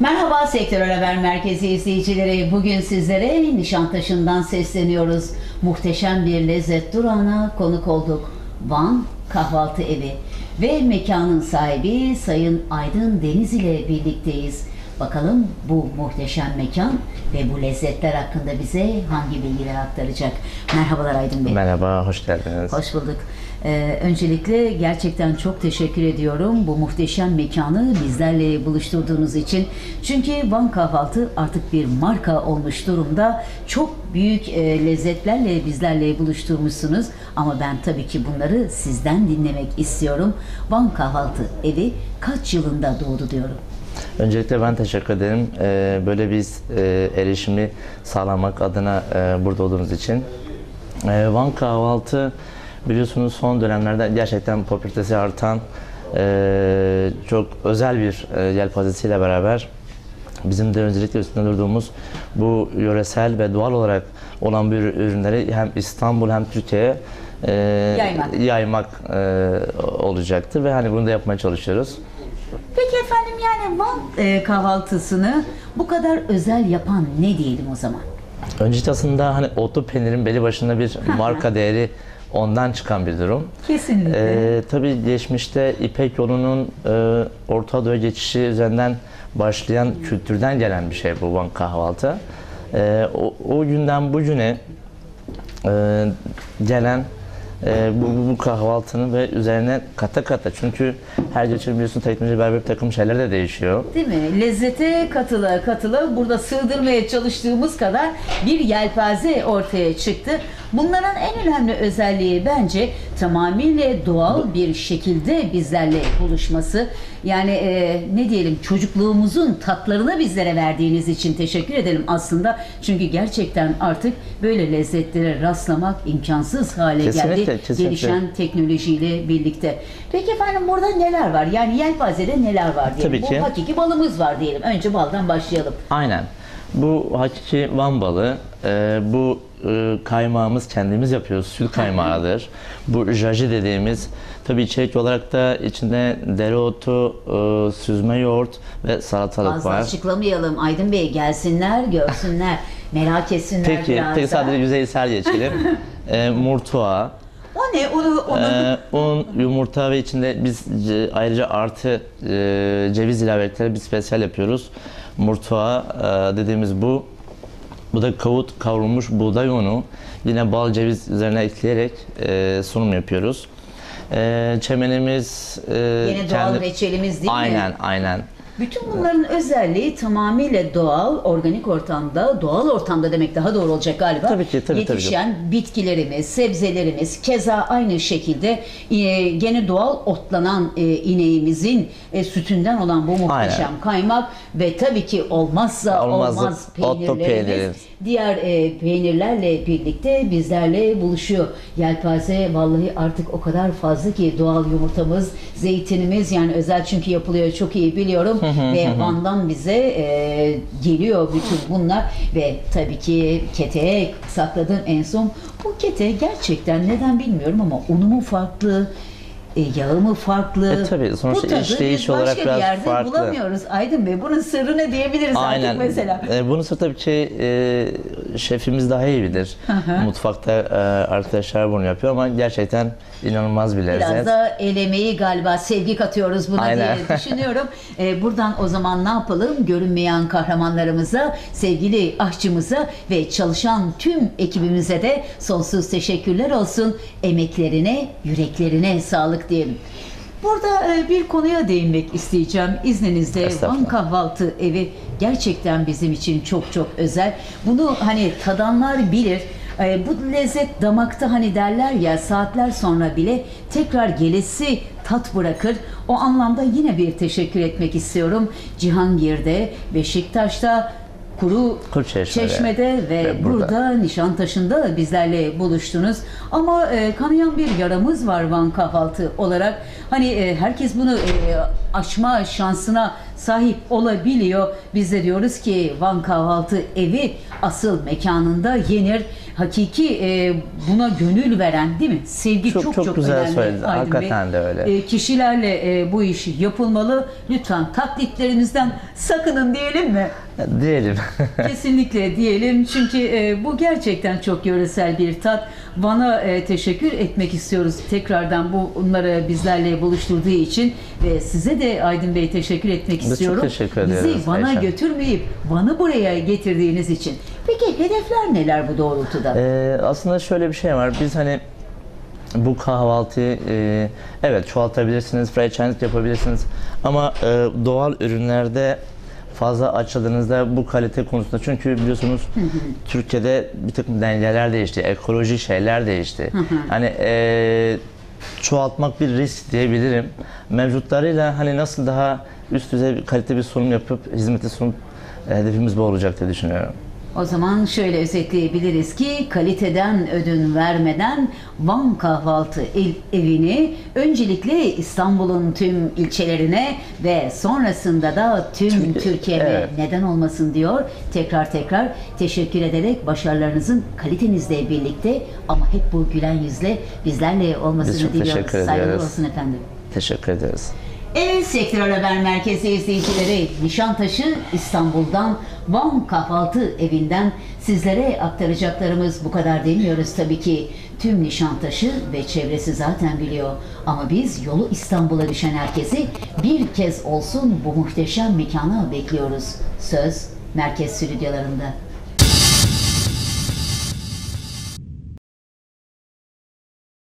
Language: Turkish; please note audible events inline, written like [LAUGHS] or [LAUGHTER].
Merhaba Sektör Haber Merkezi izleyicileri. Bugün sizlere Nişantaşı'ndan sesleniyoruz. Muhteşem bir lezzet durağına konuk olduk. Van Kahvaltı Evi ve mekanın sahibi Sayın Aydın Deniz ile birlikteyiz. Bakalım bu muhteşem mekan ve bu lezzetler hakkında bize hangi bilgiler aktaracak? Merhabalar Aydın Bey. Merhaba, hoş geldiniz. Hoş bulduk. Ee, öncelikle gerçekten çok teşekkür ediyorum bu muhteşem mekanı bizlerle buluşturduğunuz için. Çünkü Van Kahvaltı artık bir marka olmuş durumda. Çok büyük e, lezzetlerle bizlerle buluşturmuşsunuz. Ama ben tabii ki bunları sizden dinlemek istiyorum. Van Kahvaltı evi kaç yılında doğdu diyorum. Öncelikle ben teşekkür ederim. Ee, böyle biz e, erişimi sağlamak adına e, burada olduğunuz için. Ee, Van kahvaltı biliyorsunuz son dönemlerde gerçekten popülaritesi artan e, çok özel bir e, yelpazesiyle beraber bizim de öncelikle üstünde durduğumuz bu yöresel ve doğal olarak olan bir ürünleri hem İstanbul hem Türkiye'ye e, Yaymak. yaymak e, olacaktı ve hani bunu da yapmaya çalışıyoruz. Peki efendim yani Van e, kahvaltısını bu kadar özel yapan ne diyelim o zaman? Öncelikle aslında hani otlu peynirin belli başında bir marka değeri ondan çıkan bir durum. Kesinlikle. Ee, tabii geçmişte İpek yolunun e, Orta Doğu'ya geçişi üzerinden başlayan kültürden gelen bir şey bu Van kahvaltı. Ee, o, o günden bugüne e, gelen e, bu, bu- kahvaltının ve üzerine kata kata çünkü her geçen biliyorsun teknoloji beraber takım şeyler de değişiyor. Değil mi? Lezzete katıla katıla burada sığdırmaya çalıştığımız kadar bir yelpaze ortaya çıktı. Bunların en önemli özelliği bence tamamıyla doğal bir şekilde bizlerle buluşması. Yani e, ne diyelim çocukluğumuzun tatlarını bizlere verdiğiniz için teşekkür edelim aslında. Çünkü gerçekten artık böyle lezzetlere rastlamak imkansız hale Kesinlikle, geldi. kesinlikle. Gelişen teknolojiyle birlikte. Peki efendim burada neler var? Yani yelpazede neler var diyelim. Tabii ki. Bu hakiki balımız var diyelim. Önce baldan başlayalım. Aynen. Bu hakiki Van balığı. Ee, bu e, kaymağımız kendimiz yapıyoruz. Süt kaymağıdır. Bu jaji dediğimiz tabii içerik olarak da içinde dereotu, e, süzme yoğurt ve salatalık Fazla var. açıklamayalım. Aydın Bey gelsinler, görsünler, [LAUGHS] merak etsinler Peki, biraz peki da. sadece yüzeysel geçelim. [LAUGHS] e, murtuğa, O ne? Onu, onu... e, un, yumurta ve içinde biz ayrıca artı e, ceviz ilavelikleri bir spesiyal yapıyoruz. Murtuğa e, dediğimiz bu. Bu da kavut kavrulmuş buğday unu. Yine bal ceviz üzerine ekleyerek e, sunum yapıyoruz. E, çemenimiz e, Yine doğal reçelimiz değil mi? aynen, Aynen Bütün bunların özelliği tamamıyla doğal, organik ortamda, doğal ortamda demek daha doğru olacak galiba. Tabii ki, tabii, tabii. Yetişen bitkilerimiz, sebzelerimiz, keza aynı şekilde e, gene doğal otlanan e, ineğimizin e, sütünden olan bu muhteşem Aynen. kaymak ve tabii ki olmazsa Olmazsa olmaz peynirlerimiz diğer e, peynirlerle birlikte bizlerle buluşuyor. Yelpaze vallahi artık o kadar fazla ki doğal yumurtamız, zeytinimiz yani özel çünkü yapılıyor çok iyi biliyorum ve Van'dan bize e, geliyor bütün bunlar. Ve tabii ki keteye sakladığım en son. Bu kete gerçekten neden bilmiyorum ama unu mu farklı, e, yağı mı farklı? E, tabii, sonuçta Bu tadı işleyiş olarak başka biraz bir yerde farklı. bulamıyoruz. Aydın Bey bunun sırrı ne diyebiliriz Aynen. artık mesela? E, bunu tabii ki e, şefimiz daha iyi bilir. hı. Mutfakta e, arkadaşlar bunu yapıyor ama gerçekten inanılmaz bir lezzet. Biraz da el emeği galiba sevgi katıyoruz buna Aynen. diye [LAUGHS] düşünüyorum. Ee, buradan o zaman ne yapalım? Görünmeyen kahramanlarımıza, sevgili aşçımıza ve çalışan tüm ekibimize de sonsuz teşekkürler olsun. Emeklerine, yüreklerine sağlık diyelim. Burada e, bir konuya değinmek isteyeceğim. İzninizle Van. Kahvaltı Evi gerçekten bizim için çok çok özel. Bunu hani tadanlar bilir. Ee, bu lezzet damakta hani derler ya saatler sonra bile tekrar gelesi tat bırakır. O anlamda yine bir teşekkür etmek istiyorum. Cihangir'de, Beşiktaş'ta, Kuru Kuruçeşme'de Çeşme'de ve, ve burada. burada. Nişantaşı'nda bizlerle buluştunuz. Ama e, kanayan bir yaramız var Van kahvaltı olarak. Hani e, herkes bunu e, aşma şansına sahip olabiliyor. Biz de diyoruz ki Van Kahvaltı Evi asıl mekanında yenir. Hakiki e, buna gönül veren değil mi? Sevgi çok Çok- çok, çok güzel önemli. söyledin. Aydın Hakikaten Bey. de öyle. E, kişilerle e, bu iş yapılmalı. Lütfen taklitlerimizden sakının diyelim mi? Diyelim. [LAUGHS] Kesinlikle diyelim çünkü e, bu gerçekten çok yöresel bir tat. Bana e, teşekkür etmek istiyoruz tekrardan bunları bizlerle buluşturduğu için ve size de Aydın Bey teşekkür etmek çok istiyorum. teşekkür ediyoruz Bizi Van'a Ayşe. götürmeyip Van'ı buraya getirdiğiniz için. Peki hedefler neler bu doğrultuda? Ee, aslında şöyle bir şey var. Biz hani bu kahvaltıyı e, evet çoğaltabilirsiniz, franchise yapabilirsiniz ama e, doğal ürünlerde fazla açıldığınızda bu kalite konusunda çünkü biliyorsunuz Türkiye'de bir takım dengeler değişti, ekolojik şeyler değişti. Hani e, çoğaltmak bir risk diyebilirim. Mevcutlarıyla hani nasıl daha üst düzey kalite bir sunum yapıp hizmeti sunup e, hedefimiz bu olacak diye düşünüyorum. O zaman şöyle özetleyebiliriz ki kaliteden ödün vermeden Van Kahvaltı El- Evi'ni öncelikle İstanbul'un tüm ilçelerine ve sonrasında da tüm Türkiye- Türkiye'ye evet. neden olmasın diyor. Tekrar tekrar teşekkür ederek başarılarınızın kalitenizle birlikte ama hep bu gülen yüzle bizlerle Biz olmasını çok diliyoruz. Saygılar olsun efendim. Teşekkür ederiz. Evet Sektör Haber Merkezi izleyicileri Nişantaşı İstanbul'dan Van Kahvaltı Evi'nden sizlere aktaracaklarımız bu kadar demiyoruz tabii ki. Tüm Nişantaşı ve çevresi zaten biliyor. Ama biz yolu İstanbul'a düşen herkesi bir kez olsun bu muhteşem mekana bekliyoruz. Söz Merkez Stüdyolarında.